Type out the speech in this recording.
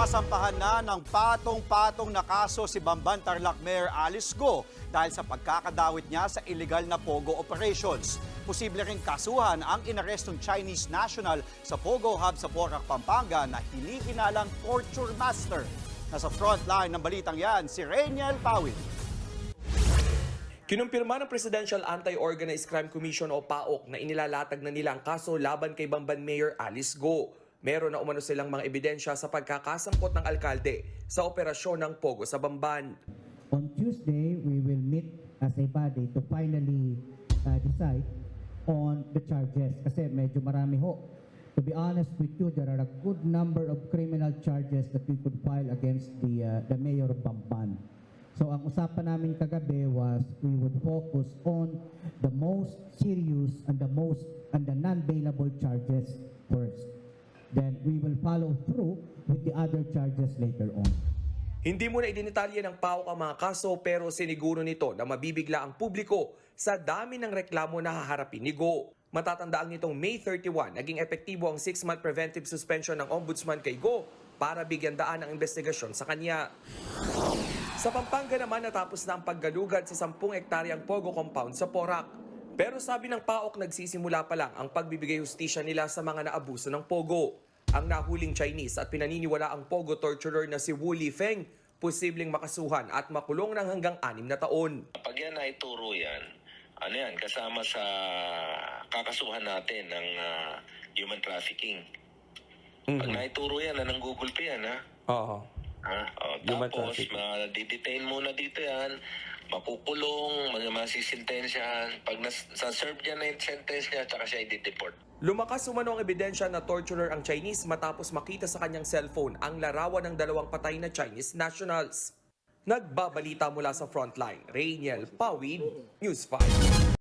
Sampahan na ng patong-patong na kaso si Bamban Tarlac Mayor Alice Go dahil sa pagkakadawit niya sa illegal na Pogo operations. Posible rin kasuhan ang inarestong Chinese national sa Pogo Hub sa Porac, Pampanga na hinihinalang torture master. Nasa frontline ng balitang yan, si Rainiel Pawin. Kinumpirma ng Presidential Anti-Organized Crime Commission o PAOK na inilalatag na nila ang kaso laban kay Bamban Mayor Alice Go. Meron na umano silang mga ebidensya sa pagkakasangkot ng alkalde sa operasyon ng Pogo sa Bamban. On Tuesday, we will meet as a body to finally uh, decide on the charges kasi medyo marami ho. To be honest with you, there are a good number of criminal charges that we could file against the uh, the mayor of Bamban. So ang usapan namin kagabi was we would focus on the most serious and the most and the non-bailable charges first. Follow through with the other charges later on. Hindi mo na idinitalye ng PAOK ang mga kaso pero siniguro nito na mabibigla ang publiko sa dami ng reklamo na haharapin ni Go. Matatandaan nitong May 31, naging epektibo ang 6-month preventive suspension ng Ombudsman kay Go para bigyan daan ang investigasyon sa kanya. Sa Pampanga naman natapos na ang paggalugad sa 10 hektaryang Pogo compound sa Porac. Pero sabi ng PAOK nagsisimula pa lang ang pagbibigay hustisya nila sa mga naabuso ng Pogo. Ang nahuling Chinese at pinaniniwala ang Pogo torturer na si Wu Lifeng posibleng makasuhan at makulong ng hanggang anim na taon. Pag yan ay turo yan, ano yan, kasama sa kakasuhan natin ng ah, human trafficking. Pag naituro yan, anong Google Pay yan, ha? Oo. ha? O, tapos, ma-detain muna dito yan, makukulong, mga masisintensyahan. Pag nas- sa-serve niya na yung sentence niya, tsaka siya i-deport. Lumakas umano ang ebidensya na torturer ang Chinese matapos makita sa kanyang cellphone ang larawan ng dalawang patay na Chinese nationals. Nagbabalita mula sa frontline, Rainiel Pawid, News 5.